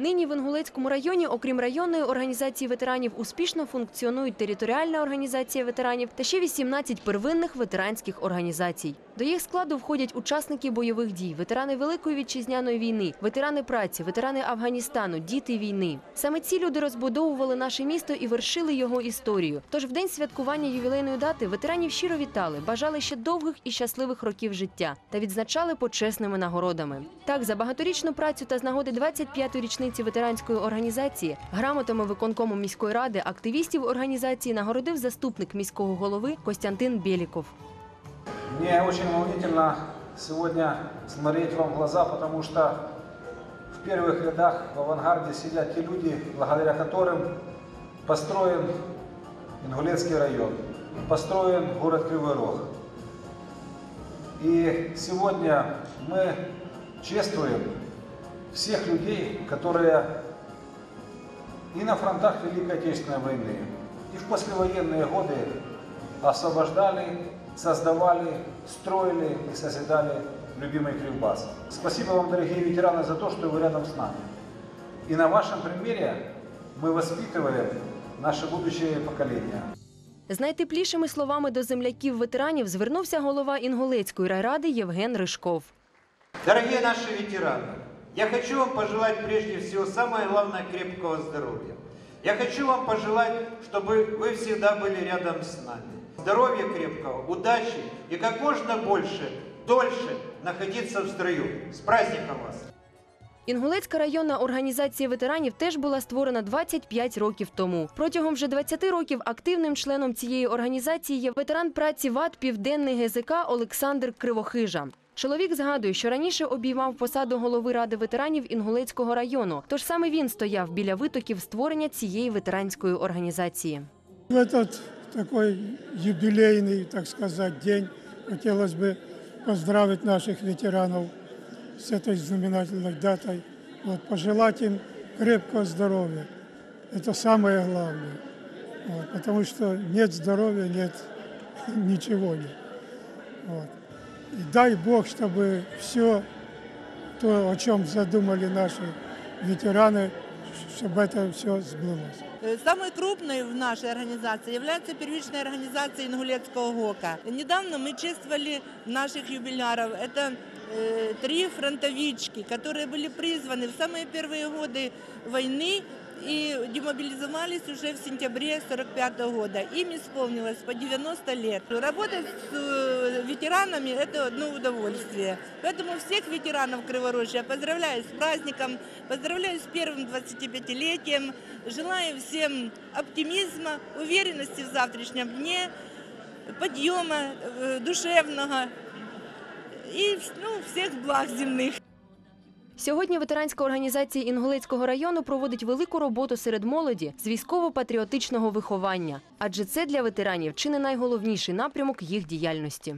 Нині в Інгулецькому районі, окрім районної організації ветеранів, успішно функціонують територіальна організація ветеранів та ще 18 первинних ветеранських організацій. До їх складу входять учасники бойових дій, ветерани Великої вітчизняної війни, ветерани праці, ветерани Афганістану, діти війни. Саме ці люди розбудовували наше місто і вершили його історію. Тож в день святкування ювілейної дати ветеранів щиро вітали, бажали ще довгих і щасливих років життя та відзначали почесними нагородами. Так, за багаторічну працю та з нагоди 25-ї річниці ветеранської організації грамотами виконкому міської ради активістів організації нагородив заступник міського голови Костянтин Бєліков. Мне очень волнительно сегодня смотреть вам в глаза, потому что в первых рядах в авангарде сидят те люди, благодаря которым построен Ингулецкий район, построен город Кривой Рог. И сегодня мы чествуем всех людей, которые и на фронтах Великой Отечественной войны, и в послевоенные годы освобождали, создавали, строили и созидали любимый Кривбас. Спасибо вам, дорогие ветераны, за то, что вы рядом с нами. И на вашем примере мы воспитываем наше будущее поколение. З найтеплішими словами до земляків ветеранів звернувся голова Інгулецької райради Євген Ришков. Дорогие наши ветераны, я хочу вам пожелать прежде всего самое главное крепкого здоровья. Я хочу вам пожелать, чтобы вы всегда были рядом с нами. Здоровья крепкого, удачи и как можно больше, дольше находиться в строю. С праздником вас! Інгулецька районна організація ветеранів теж була створена 25 років тому. Протягом вже 20 років активним членом цієї організації є ветеран праці ВАД Південний ГЗК Олександр Кривохижа. Чоловік згадує, що раніше обіймав посаду голови ради ветеранів Інгулецького району. Тож саме він стояв біля витоків створення цієї ветеранської організації. В этот такой юбилейный, так сказать, день хотелось бы поздравить наших ветеранов с этой знаменательной датой. Вот, пожелать им крепкого здоровья. Это самое главное. Вот, потому что нет здоровья, нет ничего нет. Вот. И дай Бог, чтобы все то, о чем задумали наши ветераны, чтобы это все сбылось. Э, Самой крупной в нашей организации является первичная организация Ингулецкого ГОКа. Недавно мы чествовали наших юбиляров. Это э, три фронтовички, которые были призваны в самые первые годы войны и демобилизовались уже в сентябре 45 года. Им исполнилось по 90 лет. Работать с э, ветеранами – это одно удовольствие. Поэтому всех ветеранов Криворожья поздравляю с праздником, поздравляю с первым 25-летием, желаю всем оптимизма, уверенности в завтрашнем дне, подъема э, душевного и ну, всех благ земных. Сьогодні ветеранська організація Інгулецького району проводить велику роботу серед молоді з військово-патріотичного виховання, адже це для ветеранів чи не найголовніший напрямок їх діяльності.